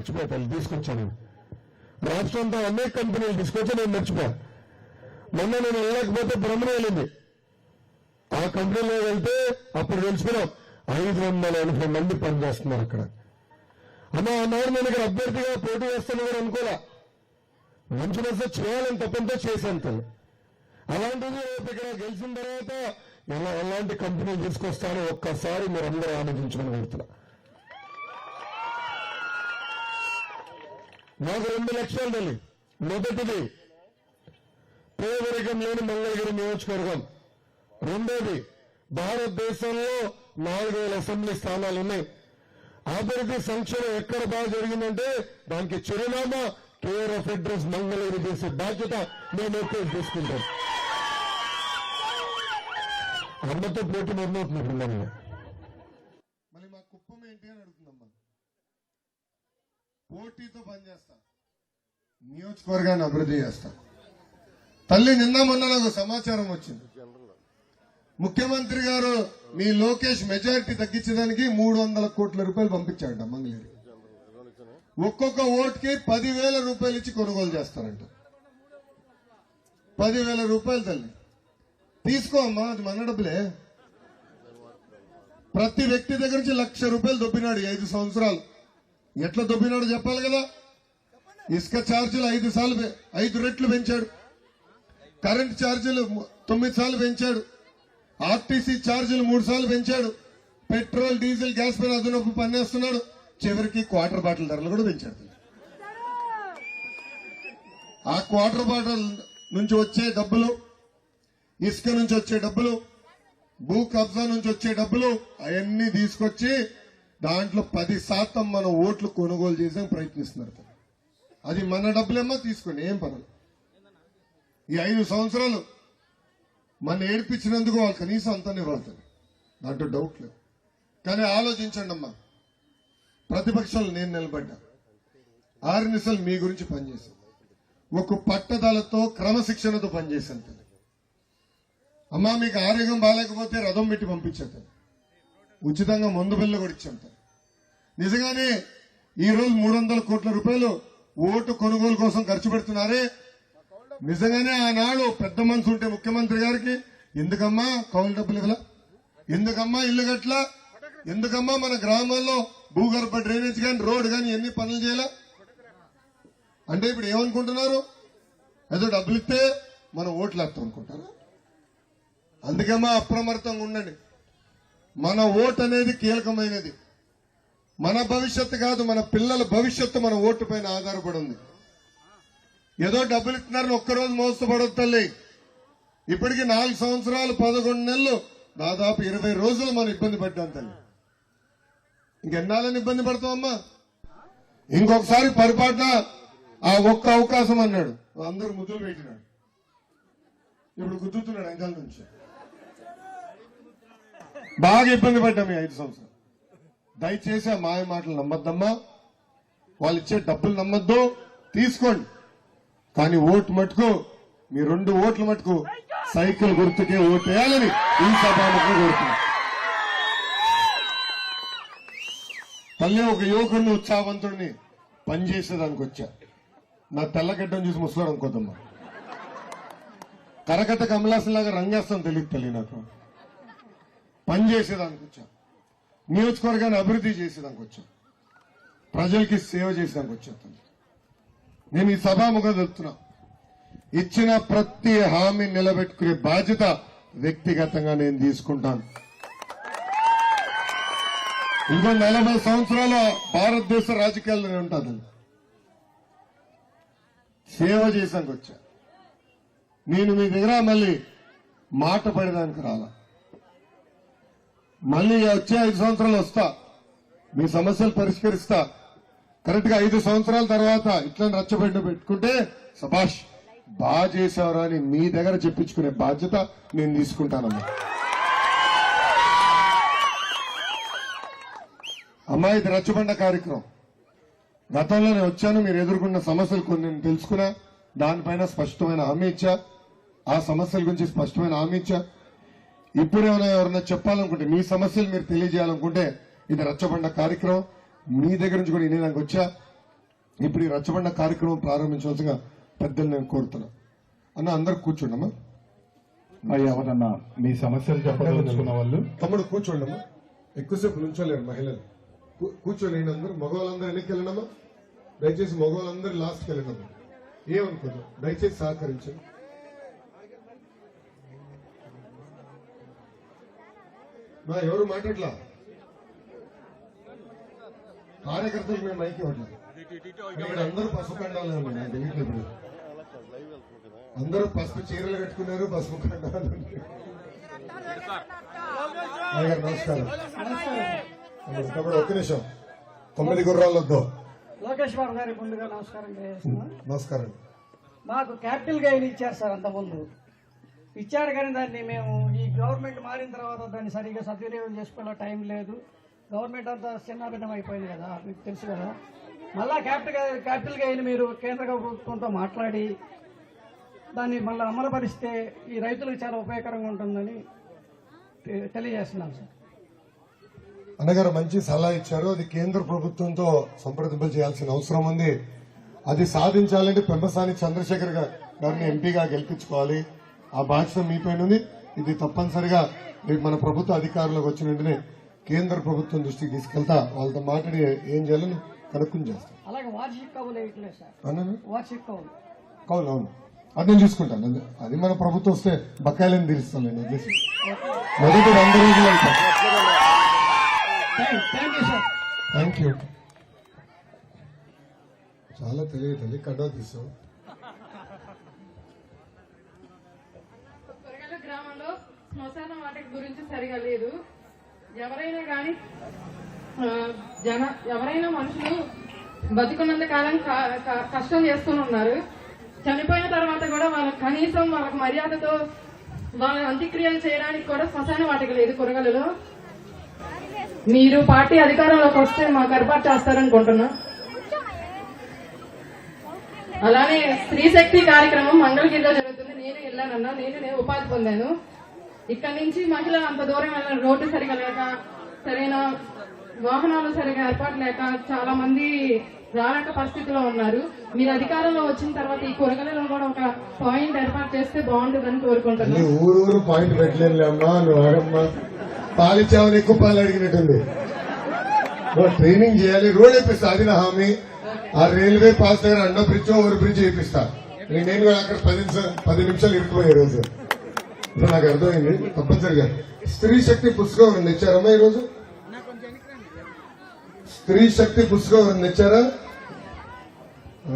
మర్చిపోతాను తీసుకొచ్చాను రాష్ట్రంతో అనేక కంపెనీలు తీసుకొచ్చి నేను మర్చిపోయాను మొన్న నేను వెళ్ళలేకపోతే బ్రహ్మణ వెళ్ళింది. ఆ కంపెనీలో వెళ్తే అప్పుడు తెలుసుకున్నాం ఐదు వందల ఎనభై మంది పనిచేస్తున్నారు అక్కడ. అమ్మ ఆనాడు నేను ఇక్కడ అభ్యర్థిగా పోటీ చేస్తాను కూడా అనుకోలే. మంచి మనసు చేయాలని తప్పంతో చేశాను తను. అలాంటిది ఇక్కడ గెలిచిన తర్వాత ఎలా ఎలాంటి కంపెనీలు తీసుకొస్తానో ఒక్కసారి మీరు అందరూ ఆలోచించమని పెడుతున్నా నాకు రెండు లక్ష్యాలు తల్లి మొదటిది పేదరికం లేని మంగళగిరి నియోజకవర్గం. రెండోది భారతదేశంలో నాలుగు వేల అసెంబ్లీ స్థానాలు ఉన్నాయి అభివృద్ధి సంక్షేమం ఎక్కడ బాగా జరిగిందంటే దానికి చిరునామా కేర్ ఆఫ్ అడ్రస్ మంగళగిరి చేసే బాధ్యత మేము ఎక్కువ తీసుకుంటాం. అమ్మతో పోటీ మొదలవుతుంది మళ్ళీ మా కుప్పం ఏంటి అని పోటీతో పనిచేస్తా నియోజకవర్గాన్ని అభివృద్ధి చేస్తా. తల్లి నిన్న మొన్న నాకు సమాచారం వచ్చింది. ముఖ్యమంత్రి గారు మీ లోకేష్ మెజారిటీ తగ్గించడానికి మూడు వందల కోట్ల రూపాయలు పంపించారంట మంగళగిరి. ఒక్కొక్క ఓటుకి పదివేల రూపాయలు ఇచ్చి కొనుగోలు చేస్తారంట. పదివేల రూపాయలు తల్లి. తీసుకో అమ్మా అది మన డబ్బులే. ప్రతి వ్యక్తి దగ్గర నుంచి లక్ష రూపాయలు దొబ్బినాడు ఐదు సంవత్సరాలు. ఎట్లా దొబ్బినాడు చెప్పాలి కదా? ఇసుక ఛార్జీలు ఐదు సార్లు ఐదు రెట్లు పెంచాడు. కరెంట్ ఛార్జీలు తొమ్మిది సార్లు పెంచాడు. ఆర్టీసీ ఛార్జీలు మూడు సార్లు పెంచాడు. పెట్రోల్ డీజిల్ గ్యాస్ పైన అదనపు పన్నేస్తున్నాడు చివరికి క్వార్టర్ బాటిల్ ధరలు కూడా పెంచాడు. ఆ క్వార్టర్ బాటిల్ నుంచి వచ్చే డబ్బులు ఇసుక నుంచి వచ్చే డబ్బులు భూ కబ్జా నుంచి వచ్చే డబ్బులు అవన్నీ తీసుకొచ్చి దాంట్లో పది శాతం మన ఓట్లు కొనుగోలు చేసే ప్రయత్నిస్తున్నారు. అది మన డబ్బులేమో తీసుకోండి ఏం పర్వాలేదు ఈ ఐదు సంవత్సరాలు మన ఏడిపించినందుకు వాళ్ళు కనీసం అంతా ఇవ్వాలి దాంట్లో డౌట్ లేదు. కానీ ఆలోచించండి అమ్మా. ప్రతిపక్షాలు నేను నిలబడ్డా. ఆరు మీ గురించి పనిచేశాను ఒక పట్టుదలతో క్రమశిక్షణతో పనిచేశాను. అమ్మా మీకు ఆరోగ్యం బాగాలేకపోతే రథం పెట్టి పంపించేతాను ఉచితంగా మందు బిల్లు కూడా ఇచ్చాం నిజంగానే ఈ రోజు మూడు వందల కోట్ల రూపాయలు ఓటు కొనుగోలు కోసం ఖర్చు పెడుతున్నారే. నిజంగానే ఆనాడు పెద్ద మనసు ఉంటే ముఖ్యమంత్రి గారికి ఎందుకమ్మా కౌలు డబ్బులు ఇవ్వలా? ఎందుకమ్మా ఇల్లు గట్ల ఎందుకమ్మా మన గ్రామాల్లో భూగర్భ డ్రైనేజ్ కానీ రోడ్ కానీ ఎన్ని పనులు చేయాలా? అంటే ఇప్పుడు ఏమనుకుంటున్నారు? ఏదో డబ్బులు ఇస్తే మనం ఓట్లు వేస్తాం అనుకుంటారా. అందుకేమా అప్రమత్తంగా ఉండండి. మన ఓటు అనేది కీలకమైనది. మన భవిష్యత్తు కాదు మన పిల్లల భవిష్యత్తు మన ఓటు పైన ఆధారపడి ఉంది. ఏదో డబ్బులు ఇస్తున్నారని ఒక్కరోజు మోసపడదు తల్లి. ఇప్పటికి నాలుగు సంవత్సరాలు పదకొండు నెలలు దాదాపు ఇరవై రోజులు మనం ఇబ్బంది పడ్డాం తల్లి. ఇంకెన్నాళ్ళని ఇబ్బంది పడతామమ్మా ఇంకొకసారి పొరపాటున ఆ ఒక్క అవకాశం అన్నాడు. అందరూ ముద్దులు పెట్టినాడు ఇప్పుడు గుద్దుతున్నాడు వెనకాల నుంచి. బాగా ఇబ్బంది పడ్డాం ఈ ఐదు సంవత్సరాలు. దయచేసి ఆ మాయ మాటలు నమ్మద్దమ్మా. వాళ్ళు ఇచ్చే డబ్బులు నమ్మద్దు. తీసుకోండి. కానీ ఓటు మటుకు మీ రెండు ఓట్లు మటుకు సైకిల్ గుర్తుకే ఓటు వేయాలని ఈ సభాముఖం కోరుతున్నా. తల్లి ఒక యువకుడిని ఉత్సాహవంతుడిని పనిచేసేదానికి వచ్చా. నా తెల్లగడ్డం చూసి ముసలాడు అనుకోద్దమ్మా. కరకట్ట కమలాసన్ లాగా రంగేస్తాను తెలియదు తల్లి నాకు. పని చేసేదానికి నియోజకవర్గాన్ని అభివృద్ధి చేసేదానికి వచ్చాం. ప్రజలకి సేవ చేసేదానికి వచ్చా. నేను ఈ సభాముఖం తెలుపుతున్నా ఇచ్చిన ప్రతి హామీ నిలబెట్టుకునే బాధ్యత వ్యక్తిగతంగా నేను తీసుకుంటాను. ఇంకో నలభై సంవత్సరాల భారతదేశ రాజకీయాల్లో ఉంటాదండి సేవ చేసానికి వచ్చా. నేను మీ దగ్గర మళ్ళీ మాట పడేదానికి రాలా. మళ్ళీ వచ్చే ఐదు సంవత్సరాలు వస్తా. మీ సమస్యలు పరిష్కరిస్తా. కరెక్ట్గా ఐదు సంవత్సరాల తర్వాత ఇట్లా రచ్చబెట్టు పెట్టుకుంటే సభాష్ బాగా చేశారా అని మీ దగ్గర చెప్పించుకునే బాధ్యత నేను తీసుకుంటానమ్మా. అమ్మా ఇది రచ్చబండ కార్యక్రమం. గతంలో నేను వచ్చాను మీరు ఎదుర్కొన్న సమస్యలు కొన్ని నేను తెలుసుకున్నా. దానిపైన స్పష్టమైన హామీ ఇచ్చా. ఆ సమస్యల గురించి స్పష్టమైన హామీ ఇచ్చా. ఇప్పుడు ఏమైనా ఎవరైనా చెప్పాలనుకుంటే మీ సమస్యలు మీరు తెలియజేయాలనుకుంటే ఇది రచ్చబండ కార్యక్రమం. మీ దగ్గర నుంచి కూడా వినేదానికి వచ్చా ఇప్పుడు ఈ రచ్చబండ కార్యక్రమం ప్రారంభించవలసిగా పెద్దలు నేను కోరుతున్నా. అన్న అందరు కూర్చోండమ్మా. ఎవరన్నా మీ సమస్యలు చెప్పదలుచుకున్న వాళ్ళు. తమ్ముడు కూర్చోండమ్మా. ఎక్కువసేపు నుంచోలేరు మహిళలు. కూర్చోండి అందరూ మగవాళ్ళందరూ వెనక్కి వెళ్ళినమ్మా. దయచేసి మగవాళ్ళందరూ లాస్ట్కి వెళ్ళినమ్మా. ఏమనుకోదు దయచేసి సహకరించండి. మా ఎవరు మాట్లాడలా? కార్యకర్తలు మేము మైకి ఇవ్వట్లేదు ఇక్కడ అందరూ పసుపు కండాలే తెలియట్లేదు ఇప్పుడు. అందరూ పసుపు చీరలు కట్టుకున్నారు పసుపు కండాలు నమస్కారం. తమ్ముడు ఒక్క నిమిషం. తొమ్మిది గుర్రాలు వద్దు. లోకేష్ బాబు గారికి ముందుగా నమస్కారం చేస్తున్నా నమస్కారం. మాకు క్యాపిటల్ గైన్ ఇచ్చారు సార్ అంతకుముందు? ఇచ్చారు కానీ దాన్ని మేము ఈ గవర్నమెంట్ మారిన తర్వాత దాన్ని సరిగ్గా సద్వినియోగం చేసుకోవడం టైం లేదు. గవర్నమెంట్ అంతా చిన్నాభిన్నం అయిపోయింది కదా మీకు తెలుసు కదా. మళ్ళా క్యాపిటల్ క్యాపిటల్గా అయిన మీరు కేంద్ర ప్రభుత్వంతో మాట్లాడి దాన్ని మళ్ళీ అమలుపరిస్తే ఈ రైతులకు చాలా ఉపయోగకరంగా ఉంటుందని తెలియజేస్తున్నాను సార్. అన్నగారు మంచి సలహా ఇచ్చారు. అది కేంద్ర ప్రభుత్వంతో సంప్రదింపులు చేయాల్సిన అవసరం ఉంది. అది సాధించాలంటే పెంపసాని చంద్రశేఖర్ గారిని ఎంపీగా గెలిపించుకోవాలి. ఆ బాధ్యత మీ పైన ఉంది. ఇది తప్పనిసరిగా రేపు మన ప్రభుత్వ అధికారులకు వచ్చిన వెంటనే కేంద్ర ప్రభుత్వం దృష్టికి తీసుకెళ్తా. వాళ్ళతో మాట్లాడి ఏం చేయాలని కనుక్కుని చేస్తాం. కవులు అవును. నేను చూసుకుంటాను. అది- మన ప్రభుత్వం వస్తే బకాయిలను తీరుస్తాను నేను వదిలేసి. మొదటి వంద రోజులు థ్యాంక్ యూ చాలా తెలియదు. తల్లి కడ్డా తీసాం శ్మశాన వాటి గురించి సరిగా లేదు. ఎవరైనా కానీ జన ఎవరైనా మనుషులు బతికున్నంత కాలం క- కష్టం చేస్తూనే ఉన్నారు. చనిపోయిన తర్వాత కూడా వాళ్ళకి కనీసం వాళ్ళకి మర్యాదతో వాళ్ళ అంత్యక్రియలు చేయడానికి కూడా శ్మశాన వాటిక లేదు కొరగలలో. మీరు పార్టీ అధికారంలోకి వస్తే మాకు ఏర్పాటు చేస్తారనుకుంటున్నా. అలానే స్త్రీ శక్తి కార్యక్రమం మంగళగిరిలో జరుగుతుంది. నేను వెళ్ళానన్నా నేను ఉపాధి పొందాను. ఇక్కడ నుంచి మహిళలు అంత దూరం వెళ్ళిన రోడ్డు సరిగా లేక సరైన వాహనాలు సరిగా ఏర్పాటు లేక చాలా మంది రాలేక పరిస్థితిలో ఉన్నారు. మీరు అధికారంలో వచ్చిన తర్వాత ఈ కూరగాయలలో కూడా ఒక పాయింట్ ఏర్పాటు చేస్తే బాగుంటుందని కోరుకుంటున్నాను ఊరు ఊరు పాయింట్ పెట్టలేనులే అమ్మా నువ్వు ఆగమ్మా. ఎక్కువ పాలు అడిగినట్టుంది. ట్రైనింగ్ చేయాలి రోడ్ వేపిస్తా అది నా హామీ. ఆ రైల్వే పాస్ దగ్గర అండో బ్రిడ్జ్ ఓవర్ బ్రిడ్జ్ వేపిస్తా. నేను నేను కూడా అక్కడ పది నిమిషాలు పది నిమిషాలు ఇరుక్కుపోయే రోజు. ఇప్పుడు నాకు అర్థమైంది తప్పనిసరిగా. స్త్రీ శక్తి పుస్తకం ఎవరైనా ఇచ్చారమ్మా ఈ రోజు స్త్రీ శక్తి పుస్తకం ఎవరైనా ఇచ్చారా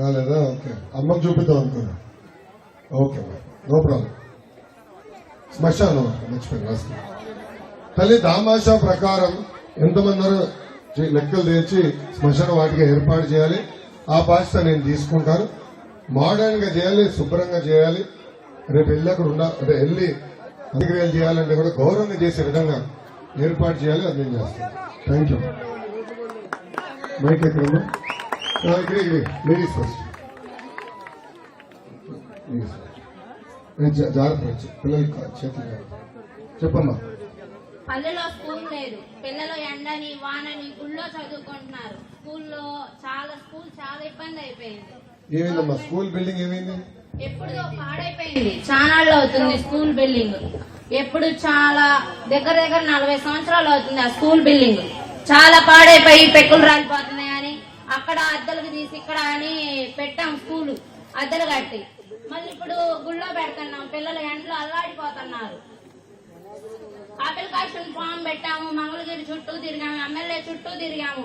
రాలేదా? ఓకే. అమ్మకు చూపిద్దాం అనుకున్నా. Okay no problem. శ్మశానం మర్చిపోయింది రాసుకో. తల్లి దామాషా ప్రకారం ఎంతమంది లెక్కలు తెచ్చి శ్మశాన వాటికి ఏర్పాటు చేయాలి. ఆ బాధ్యత నేను తీసుకుంటాను. మోడర్న్గా చేయాలి శుభ్రంగా చేయాలి. రేపు వెళ్ళి అక్కడ ఉండ అంటే వెళ్ళి అంత్యక్రియలు చేయాలంటే కూడా గౌరవంగా చేసే విధంగా ఏర్పాటు చేయాలి అది నేను చేస్తాను. థ్యాంక్ యూ మైక్ ఎక్కడమ్మా ఇక్కడ లేడీస్ ఫస్ట్ జాగ్రత్త వచ్చి పిల్లలకి చేతులు. చెప్పమ్మా. పల్లెలో స్కూల్ లేదు. పిల్లలు ఎండని వానని గుళ్ళో చదువుకుంటున్నారు. స్కూల్లో చాలా స్కూల్ చాలా ఇబ్బంది అయిపోయింది. ఏమైందమ్మా? స్కూల్ బిల్డింగ్ ఏమైంది? ఎప్పుడో పాడైపోయింది. చానాళ్ళు అవుతుంది స్కూల్ బిల్డింగ్. ఎప్పుడు చాలా దగ్గర దగ్గర నలభై సంవత్సరాలు అవుతుంది ఆ స్కూల్ బిల్డింగ్. చాలా పాడైపోయి పెక్కులు రాలిపోతున్నాయి అని అక్కడ అద్దెలకు తీసి ఇక్కడ అని పెట్టాం స్కూల్ అద్దెలు కట్టి. మళ్ళీ ఇప్పుడు గుళ్ళో పెడుతున్నాం పిల్లలు ఎండలో అల్లాడిపోతున్నారు. అప్లికేషన్ ఫామ్ పెట్టాము మంగళగిరి చుట్టూ తిరిగాము ఎమ్మెల్యే చుట్టూ తిరిగాము.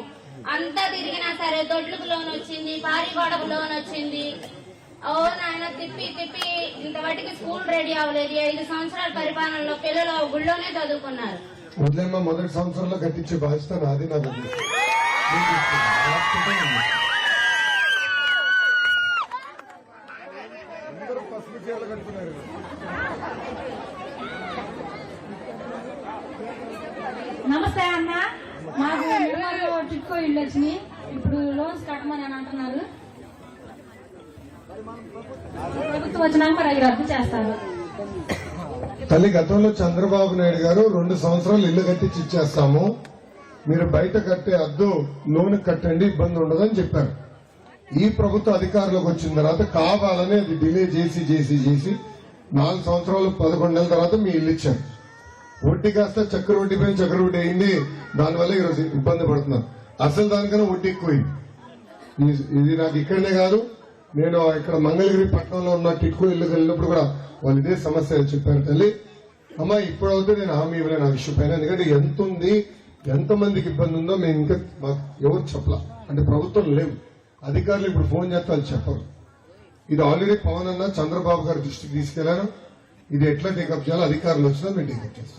అంతా తిరిగినా సరే దొడ్లకు లోన్ వచ్చింది భారీ గోడకు లోన్ వచ్చింది ఓ నాయన తిప్పి తిప్పి ఇంతవరకు స్కూల్ రెడీ అవ్వలేదు. ఐదు సంవత్సరాల పరిపాలనలో పిల్లలు గుళ్ళోనే చదువుకున్నారు. వదిలేమ్మా మొదటి సంవత్సరంలో కట్టించే బాధ్యత నాది నాకు. నమస్తే అన్న. మాకు ఇల్లు వచ్చినాయి. ఇప్పుడు లోన్స్ కట్టమని అని అంటున్నారు. మరి అవి రద్దు చేస్తారు తల్లి గతంలో చంద్రబాబు నాయుడు గారు రెండు సంవత్సరాలు ఇల్లు కట్టించి ఇచ్చేస్తాము. మీరు బయట కట్టే అద్దు లోన్ కట్టండి ఇబ్బంది ఉండదని చెప్పారు. ఈ ప్రభుత్వ అధికారంలోకి వచ్చిన తర్వాత కావాలని అది డిలే చేసి చేసి చేసి నాలుగు సంవత్సరాలు పదకొండు నెలల తర్వాత మీ ఇల్లు ఇచ్చారు. వడ్డీ కాస్త చక్కెర వడ్డీ పైన చక్కెర వడ్డీ అయింది. దానివల్ల ఈరోజు ఇబ్బంది పడుతున్నారు. అసలు దానికన్నా వడ్డీ ఎక్కువైంది. ఇది నాకు ఇక్కడనే కాదు. నేను ఇక్కడ మంగళగిరి పట్టణంలో ఉన్న టిట్కో ఇల్లు వెళ్ళినప్పుడు కూడా వాళ్ళు ఇదే సమస్య చెప్పారు తల్లి. అమ్మా ఇప్పుడు నేను హామీ ఇవ్వలేను ఆ విషయం పైన. ఎందుకంటే ఎంత ఉంది ఎంత మందికి ఇబ్బంది ఉందో మేము ఇంకా మాకు ఎవరు చెప్పలా. అంటే ప్రభుత్వం లేవు. అధికారులు ఇప్పుడు ఫోన్ చేస్తే వాళ్ళు చెప్పరు. ఇది ఆల్రెడీ పవన్ అన్న చంద్రబాబు గారి దృష్టికి తీసుకెళ్ళారు ఇది ఎట్లా టేకప్ చేయాలో అధికారులు వచ్చినా మేము టేకప్ చేస్తాం.